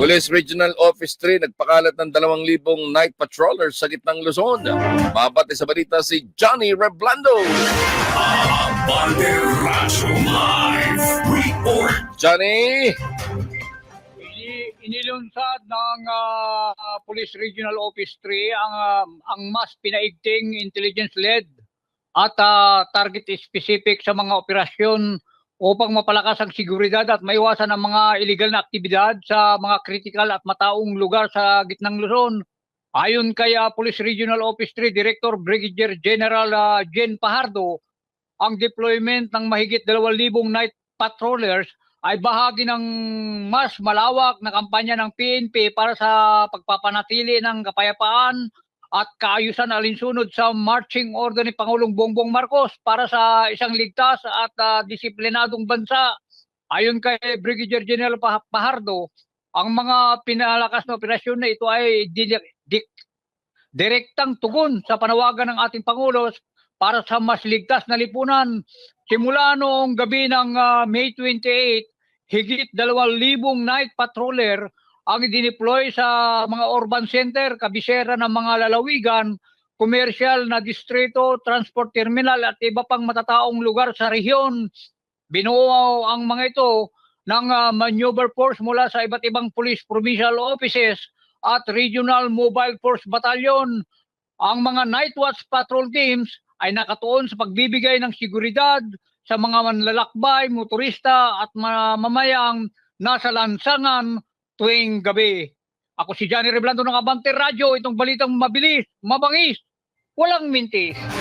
Police Regional Office 3 nagpakalat ng 2,000 night patrollers sa gitnang Luzon. Mabati sa balita si Johnny Reblando. Banderazo Live Report. Johnny! Ini- inilunsad ng ah, Police Regional Office 3 ang ah, ang mas pinaigting intelligence-led at ah, target specific sa mga operasyon upang mapalakas ang seguridad at maiwasan ang mga illegal na aktibidad sa mga critical at mataong lugar sa gitnang Luzon. Ayon kay ah, Police Regional Office 3 Director Brigadier General ah, Jen Pajardo, ang deployment ng mahigit 2,000 night patrollers ay bahagi ng mas malawak na kampanya ng PNP para sa pagpapanatili ng kapayapaan at kaayusan alinsunod sa marching order ni Pangulong Bongbong Marcos para sa isang ligtas at ah, disiplinadong bansa. Ayon kay Brigadier General Pah- Pajardo, ang mga pinalakas na operasyon na ito ay di- di- direktang tugon sa panawagan ng ating Pangulo para sa mas ligtas na lipunan. Simula noong gabi ng ah, May 28, higit 2,000 night patroller ang dineploy sa mga urban center, kabisera ng mga lalawigan, commercial na distrito, transport terminal at iba pang matataong lugar sa rehiyon. Binuo ang mga ito ng ah, maneuver force mula sa iba't ibang police provincial offices at regional mobile force battalion. Ang mga night watch patrol teams ay nakatuon sa pagbibigay ng seguridad sa mga manlalakbay, motorista at mga mamayang nasa lansangan tuwing gabi. Ako si Johnny Reblando ng Abante Radio, itong balitang mabilis, mabangis, walang mintis.